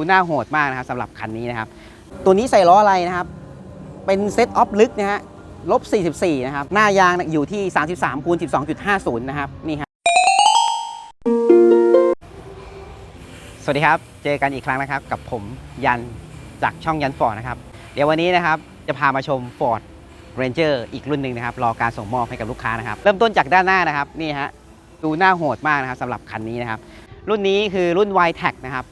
ดูน้าโหดมากนะครับสำหรับคันนี้นะครับ ตัวนี้ใส่ล้ออะไรนะครับ เป็นเซตออฟลึกนะฮะลบ 44 นะครับ หน้ายางอยู่ที่ 33คูณ12.50 นะครับ นี่ฮะสวัสดีครับ เจอกันอีกครั้งนะครับ กับผมยันจากช่องยันฟอร์ดนะครับ เดี๋ยววันนี้นะครับ จะพามาชม Ford Ranger อีกรุ่นหนึ่งนะครับ รอการส่งมอบให้กับลูกค้านะครับ เริ่มต้นจากด้านหน้านะครับ นี่ฮะ ดูหน้าโหดมากนะครับสำหรับคันนี้นะครับ รุ่นนี้คือรุ่น y t e c นะครับ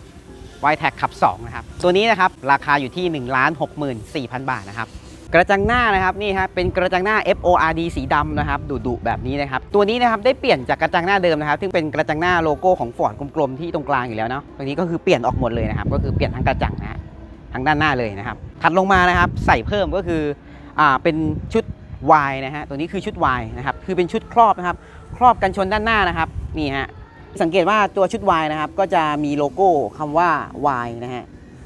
y t e c ขับ2นะครับ ตัวนี้นะครับราคาอยู่ที่ 1 6 4 0 0 0 บาทนะครับกระจังหน้านะครับนี่ครับเป็นกระจังหน้า FORD สีดำนะครับดุๆแบบนี้นะครับตัวนี้นะครับได้เปลี่ยนจากกระจังหน้าเดิมนะครับซึ่งเป็นกระจังหน้าโลโก้ของฟอร์ดกลมๆที่ตรงกลางอยู่แล้วเนาะตัวนี้ก็คือเปลี่ยนออกหมดเลยนะครับก็คือเปลี่ยนทั้งกระจังนะฮะทั้งด้านหน้าเลยนะครับถัดลงมานะครับใส่เพิ่มก็คืออ่าเป็นชุด Y นะฮะตัวนี้คือชุด Y นะครับคือเป็นชุดครอบนะครับครอบกันชนด้านหน้านะครับนี่ฮะ สังเกตว่าตัวชุด Y นะครับก็จะมีโลโก้คำว่า Y นะฮะ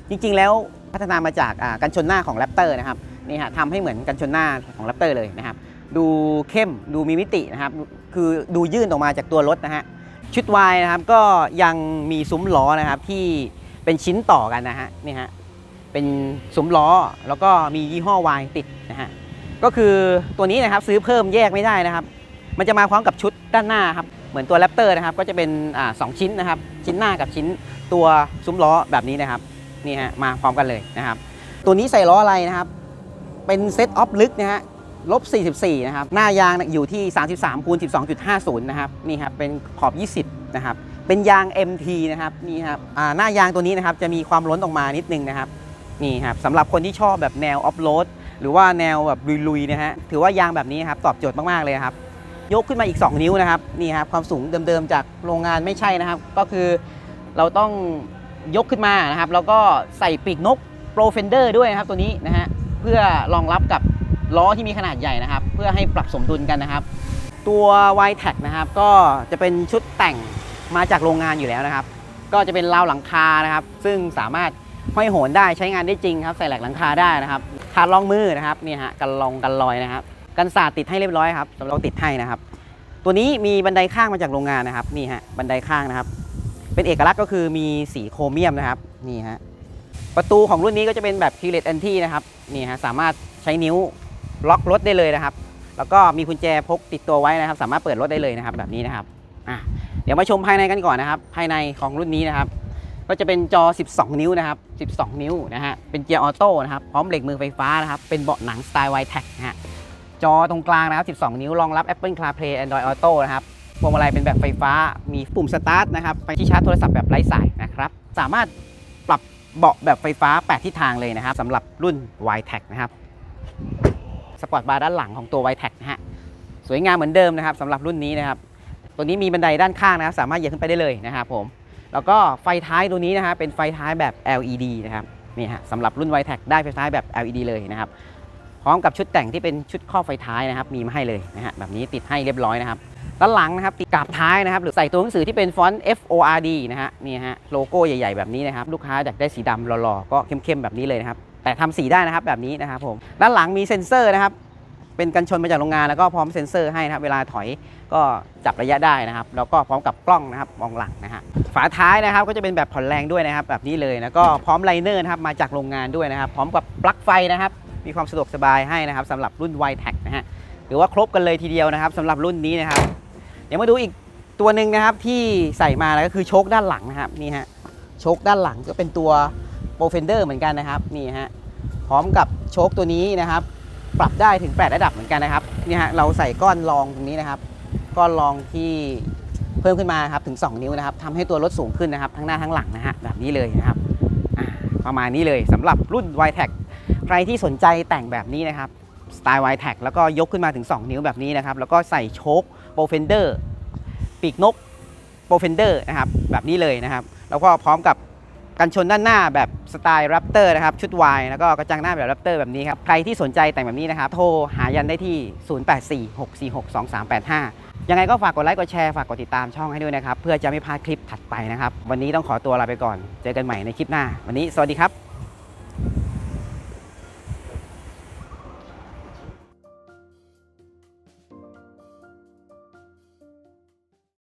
จริงๆแล้วพัฒนามาจากกันชนหน้าของ Raptor นะครับนี่ฮะทำให้เหมือนกันชนหน้าของ Raptor เลยนะครับดูเข้มดูมีมิตินะครับคือดูยื่นออกมาจากตัวรถนะฮะชุด Y นะครับก็ยังมีซุ้มล้อนะครับที่เป็นชิ้นต่อกันนะฮะนี่ฮะเป็นซุ้มล้อแล้วก็มียี่ห้อ Y ติดนะฮะก็คือตัวนี้นะครับซื้อเพิ่มแยกไม่ได้นะครับ มันจะมาพร้อมกับชุดด้านหน้าครับ เหมือนตัวแรปเตอร์นะครับก็จะเป็นอ่าสองชิ้นนะครับ ชิ้นหน้ากับชิ้นตัวซุ้มล้อแบบนี้นะครับนี่ฮะมาพร้อมกันเลยนะครับ ตัวนี้ใส่ล้ออะไรนะครับ เป็นเซตออฟลึกนะฮะลบ 44 นะครับ หน้ายางอยู่ที่ 33คูณ12.50 นะครับ นี่ครับ เป็นขอบ 20 นะครับ เป็นยาง MT นะครับ นี่ครับหน้ายางตัวนี้นะครับ จะมีความล้นออกมานิดนึงนะครับ นี่ครับสำหรับคนที่ชอบแบบแนวออฟโรด หรือว่าแนวแบบลุยๆ นะฮะ ถือว่ายางแบบนี้ครับ ตอบโจทย์มาก ๆ เลยครับ ยกขึ้นมาอีก 2 นิ้วนะครับนี่ครับความสูงเดิมๆจากโรงงานไม่ใช่นะครับ ก็คือเราต้องยกขึ้นมานะครับ แล้วก็ใส่ปีกนกโปรเฟนเดอร์ด้วยนะครับตัวนี้นะฮะเพื่อรองรับกับล้อที่มีขนาดใหญ่นะครับ เพื่อให้ปรับสมดุลกันนะครับ ตัว y t e c นะครับก็จะเป็นชุดแต่งมาจากโรงงานอยู่แล้วนะครับ ก็จะเป็นราวหลังคานะครับ ซึ่งสามารถห้อยโหนได้ใช้งานได้จริงครับ ใส่แหลกหลังคาได้นะครับถาดรองมือนะครับนี่ฮะกันรองกันลอยนะครับ กันศาสตร์ติดให้เรียบร้อยครับเราติดให้นะครับ ตัวนี้มีบันไดข้างมาจากโรงงานนะครับนี่ฮะบันไดข้างนะครับ เป็นเอกลักษณ์ก็คือมีสีโครเมียมนะครับนี่ฮะประตูของรุ่นนี้ก็จะเป็นแบบคีเลตแอนที่นะครับนี่ฮะสามารถใช้นิ้วล็อกรถได้เลยนะครับ แล้วก็มีกุญแจพกติดตัวไว้นะครับ สามารถเปิดรถได้เลยนะครับแบบนี้นะครับอะเดี๋ยวมาชมภายในกันก่อนนะครับ ภายในของรุ่นนี้นะครับ ก็จะเป็นจอ 12 นิ้วนะครับ 12 นิ้วนะฮะเป็นเกียร์ออโต้นะครับพร้อมเบรกมือไฟฟ้านะครับเป็นเบาะหนังสไตล์ y t e c นะฮะ จอตรงกลางนะครับ 12 นิ้วรองรับ Apple CarPlay Android Auto นะครับพวงมาลัยเป็นแบบไฟฟ้า มีปุ่มสตาร์ทนะครับ ไปที่ชาร์จโทรศัพท์แบบไร้สายนะครับ สามารถปรับเบาะแบบไฟฟ้า 8 ทิศทางเลยนะครับสำหรับรุ่น y t e c นะครับ สปอร์ตบาร์ด้านหลังของตัว y t e c นะฮะ สวยงามเหมือนเดิมนะครับสำหรับรุ่นนี้นะครับ ตัวนี้มีบันไดด้านข้างนะครับ สามารถเหยียบขึ้นไปได้เลยนะครับผม แล้วก็ไฟท้ายตัวนี้นะฮะ เป็นไฟท้ายแบบ LED นะครับ นี่ฮะสำหรับรุ่น y t e c ได้ไฟท้ายแบบ LED เลยนะครับ พร้อมกับชุดแต่งที่เป็นชุดครอไฟท้ายนะครับ มีมาให้เลยนะฮะแบบนี้ติดให้เรียบร้อยนะครับด้านหลังนะครับติดกาบท้ายนะครับ หรือใส่ตัวหนังสือที่เป็นฟอนต์ F O R D นะฮะนี่ฮะโลโก้ใหญ่ๆแบบนี้นะครับ ลูกค้าอยากได้สีดำหล่อๆก็เข้มๆแบบนี้เลยนะครับ แต่ทำสีได้นะครับแบบนี้นะครับผมด้านหลังมีเซ็นเซอร์นะครับเป็นกันชนมาจากโรงงานแล้วก็พร้อมเซ็นเซอร์ให้นะครับ เวลาถอยก็จับระยะได้นะครับ แล้วก็พร้อมกับกล้องนะครับมองหลังนะฮะฝาท้ายนะครับก็จะเป็นแบบผ่อนแรงด้วยนะครับ แบบนี้เลยแล้วก็พร้อมไลเนอร์นะครับมาจากโรงงานด้วยนะครับ พร้อมกับปลั๊กไฟนะครับ มีความสะดวกสบายให้นะครับสำหรับรุ่น y t e c นะฮะหรือว่าครบกันเลยทีเดียวนะครับสำหรับรุ่นนี้นะครับ เดี๋ยวมาดูอีกตัวหนึ่งนะครับที่ใส่มาแล้วก็คือโชคด้านหลังนะครับนี่ฮะโชคด้านหลังก็เป็นตัวโปรเฟนเดอร์เหมือนกันนะครับนี่ฮะพร้อมกับโชคตัวนี้นะครับ ปรับได้ถึง 8 ระดับเหมือนกันนะครับนี่ฮะเราใส่ก้อนรองตรงนี้นะครับ ก้อนรองที่เพิ่มขึ้นมาครับถึง 2 นิ้วนะครับทำให้ตัวรถสูงขึ้นนะครับ ทั้งหน้าทั้งหลังนะฮะแบบนี้เลยนะครับประมาณนี้เลยสำหรับรุ่น y t e c ใครที่สนใจแต่งแบบนี้นะครับสไตล์ y t e c แล้วก็ยกขึ้นมาถึง 2 นิ้วแบบนี้นะครับ แล้วก็ใส่โชคโปรเฟนเดอร์ปีกนกโปรเฟนเดอร์นะครับแบบนี้เลยนะครับ แล้วก็พร้อมกับกันชนด้านหน้าแบบสไตล์แรปเตอร์นะครับ ชุด Y แล้วก็กระจังหน้าแบบแรปเตอร์แบบนี้ครับ ใครที่สนใจแต่งแบบนี้นะครับ โทรหายันได้ที่ 0846462385 ยังไงก็ฝากกดไลค์กดแชร์ฝากกดติดตามช่องให้ด้วยนะครับ เพื่อจะไม่พลาดคลิปถัดไปนะครับ วันนี้ต้องขอตัวลาไปก่อน เจอกันใหม่ในคลิปหน้า วันนี้สวัสดีครับ